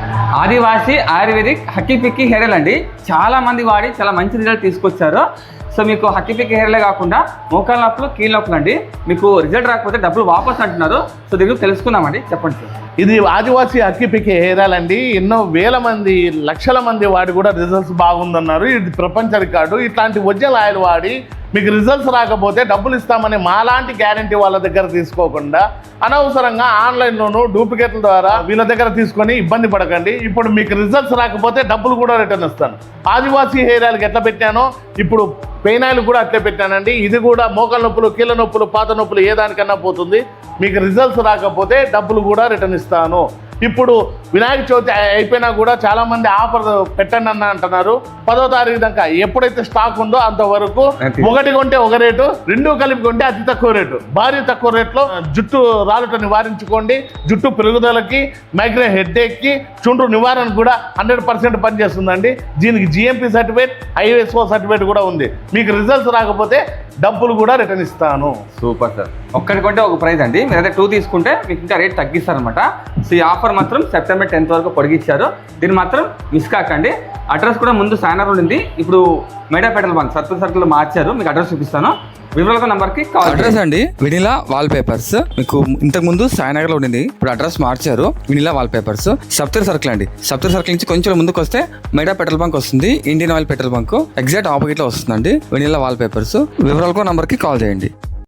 ఆదివాసి Ayurvedic Hakki Pikki hair oil అండి. చాలా మంది వాడి చాలా మంచి రిజల్ట్ తీసుకొచ్చారు. సో మీకు హక్కీ పిక్కి కాకుండా మోకాల నొప్పులు కీళ్ళ నొప్పులు అండి. మీకు రిజల్ట్ రాకపోతే డబ్బులు వాపస్ అంటున్నారు. సో దీని గురించి తెలుసుకుందామండి. చెప్పండి ఇది ఆదివాసీ అక్కిపికి అండి. ఎన్నో వేల మంది లక్షల మంది వాడి కూడా రిజల్ట్స్ బాగుందన్నారు. ఇది ప్రపంచ రికార్డు. ఇట్లాంటి ఒరిజినల్ ఆయిల్ వాడి మీకు రిజల్ట్స్ రాకపోతే డబ్బులు ఇస్తామని మాలాంటి గ్యారంటీ వాళ్ళ దగ్గర తీసుకోకుండా అనవసరంగా ఆన్లైన్లోనూ డూప్లికేట్ల ద్వారా వీళ్ళ దగ్గర తీసుకొని ఇబ్బంది పడకండి. ఇప్పుడు మీకు రిజల్ట్స్ రాకపోతే డబ్బులు కూడా రిటర్న్ ఇస్తాను. ఆదివాసీ హెయిర్ ఆయిల్కి ఎట్లా పెట్టానో ఇప్పుడు పెయిన్ ఆయిల్ కూడా అట్లే పెట్టానండి. ఇది కూడా మోకాల నొప్పులు కీళ్ళ నొప్పులు పాత నొప్పులు ఏ దానికన్నా పోతుంది. మీకు రిజల్ట్స్ రాకపోతే డబ్బులు కూడా రిటర్న్ ఇస్తాను. ఇప్పుడు వినాయక చవితి అయి- అయిపోయినా కూడా చాలా మంది ఆఫర్ పెట్టండి అన్న అంటున్నారు. పదో తారీఖు దాకా ఎప్పుడైతే స్టాక్ ఉందో అంతవరకు. ఒకటి కొంటే ఒక రేటు రెండు కలిపి కొంటే అతి తక్కువ రేటు. భారీ తక్కువ రేట్లో జుట్టు రాలుట నివారించుకోండి. జుట్టు పెరుగుదలకి మైగ్రేన్ హెడ్ఏక్కి చుండ్రు నివారణ కూడా హండ్రెడ్ పర్సెంట్ పనిచేస్తుందండి. దీనికి జిఎంపీ సర్టిఫికేట్ ఐఎస్ఓ సర్టిఫికేట్ కూడా ఉంది. మీకు రిజల్ట్స్ రాకపోతే డబ్బులు కూడా రిటర్న్ ఇస్తాను. Super sir. ఒక్కటి కొంటే ఒక ప్రైస్ అండి. మీరైతే టూ తీసుకుంటే మీకు ఇంకా రేట్ తగ్గిస్తారనమాట సో ఈ ఆఫర్ మాత్రం సెప్టెంబర్ టెన్త్ వరకు పొడిగించారు దీన్ని మాత్రం మిస్ కాకండి. అడ్రస్ కూడా ముందు సైనర్ ఉంది ఇప్పుడు మేడా పెట్రోల్ బంక్ సర్కిల్ సర్కిల్ మార్చారు. మీకు అడ్రస్ చూపిస్తాను. వివరాల నంబర్కి కాల్ అడ్రస్ అండి వినిలా వాల్ పేపర్స్ మీకు ఇంతకు ముందు సాయినగర్లో ఉండింది. ఇప్పుడు అడ్రస్ మార్చారు. వినిలా వాల్ పేపర్స్ సప్తర్ సర్కిల్ అండి. సప్తర్ సర్కిల్ నుంచి కొంచెం ముందుకు వస్తే మెడా పెట్రోల్ బంక్ వస్తుంది. Indian oil petrol bunk. Exact ఆపోజిట్లో వస్తుందండి వినిలా వాల్ పేపర్స్ వివరాలకు నంబర్కి కాల్ చేయండి.